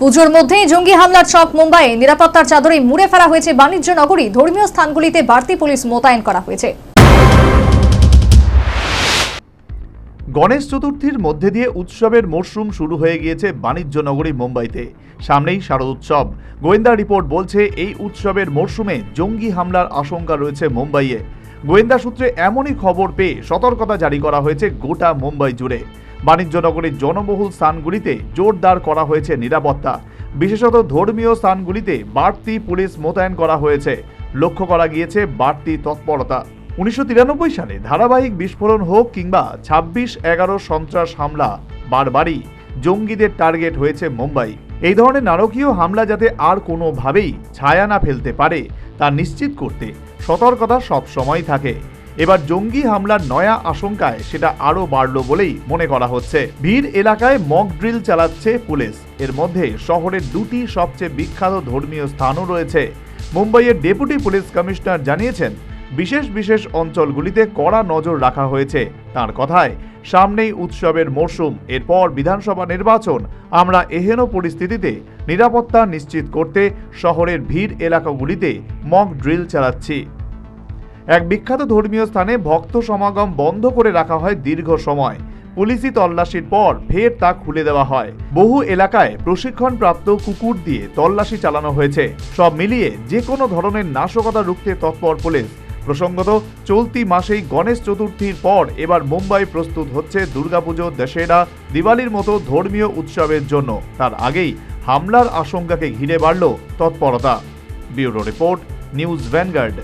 পুজোর মধ্যেই জঙ্গি হামলার ছক মুম্বাইয়ে। নিরাপত্তার চাদরে মুড়ে ফেলা হয়েছে বাণিজ্য নগরী। ধর্মীয় স্থানগুলিতে বাড়তি পুলিশ মোতায়েন করা হয়েছে। গণেশ চতুর্থীর মধ্যে দিয়ে উৎসবের মরশুম শুরু হয়ে গিয়েছে বাণিজ্য নগরী মুম্বাইতে। সামনেই শারদ উৎসব। গোয়েন্দা রিপোর্ট বলছে, এই উৎসবের মরশুমে জঙ্গি হামলার আশঙ্কা রয়েছে মুম্বাইয়ে। গোয়েন্দা সূত্রে এমনই খবর পেয়ে সতর্কতা জারি করা হয়েছে গোটা মুম্বাই জুড়ে। বাণিজ্য নগরীর জনবহুল স্থানগুলিতে জোরদার করা হয়েছে নিরাপত্তা। বিশেষত ধর্মীয় স্থানগুলিতে বাড়তি পুলিশ মোতায়েন করা হয়েছে। লক্ষ্য করা গিয়েছে বাড়তি তৎপরতা। উনিশশো তিরানব্বই সালে ধারাবাহিক বিস্ফোরণ হোক কিংবা ছাব্বিশ এগারো সন্ত্রাস হামলা বারবারই জঙ্গিদের টার্গেট হয়েছে মুম্বাই। এই ধরনের নারকীয় হামলা যাতে আর কোনোভাবেই ছায়া না ফেলতে পারে, তা নিশ্চিত করতে সতর্কতা সবসময় থাকে। এবার জঙ্গি হামলার নয়া আশঙ্কায় সেটা আরও বাড়ল বলেই মনে করা হচ্ছে। ভিড় এলাকায় মক ড্রিল চালাচ্ছে পুলিশ। এর মধ্যে শহরের দুটি সবচেয়ে বিখ্যাত ধর্মীয় স্থানও রয়েছে। মুম্বাইয়ের ডেপুটি পুলিশ কমিশনার জানিয়েছেন, বিশেষ বিশেষ অঞ্চলগুলিতে কড়া নজর রাখা হয়েছে। তার কথায়, সামনেই উৎসবের মরশুম, এরপর বিধানসভা নির্বাচন। আমরা এহেন পরিস্থিতিতে নিরাপত্তা নিশ্চিত করতে শহরের ভিড় এলাকাগুলিতে মক ড্রিল চালাচ্ছি। এক বিখ্যাত ধর্মীয় স্থানে ভক্ত সমাগম বন্ধ করে রাখা হয় দীর্ঘ সময়। পুলিশি তল্লাশির পর ফের তা খুলে দেওয়া হয়। বহু এলাকায় প্রশিক্ষণপ্রাপ্ত কুকুর দিয়ে তল্লাশি চালানো হয়েছে। সব মিলিয়ে যে কোনো ধরনের নাশকতা রুখতে তৎপর পুলিশ। প্রসঙ্গত, চলতি মাসেই গণেশ চতুর্থীর পর এবার মুম্বাই প্রস্তুত হচ্ছে দুর্গাপুজো, দশেরা, দিওয়ালির মতো ধর্মীয় উৎসবের জন্য। তার আগেই হামলার আশঙ্কাকে ঘিরে বাড়ল তৎপরতা। Bureau report, news Vanguard.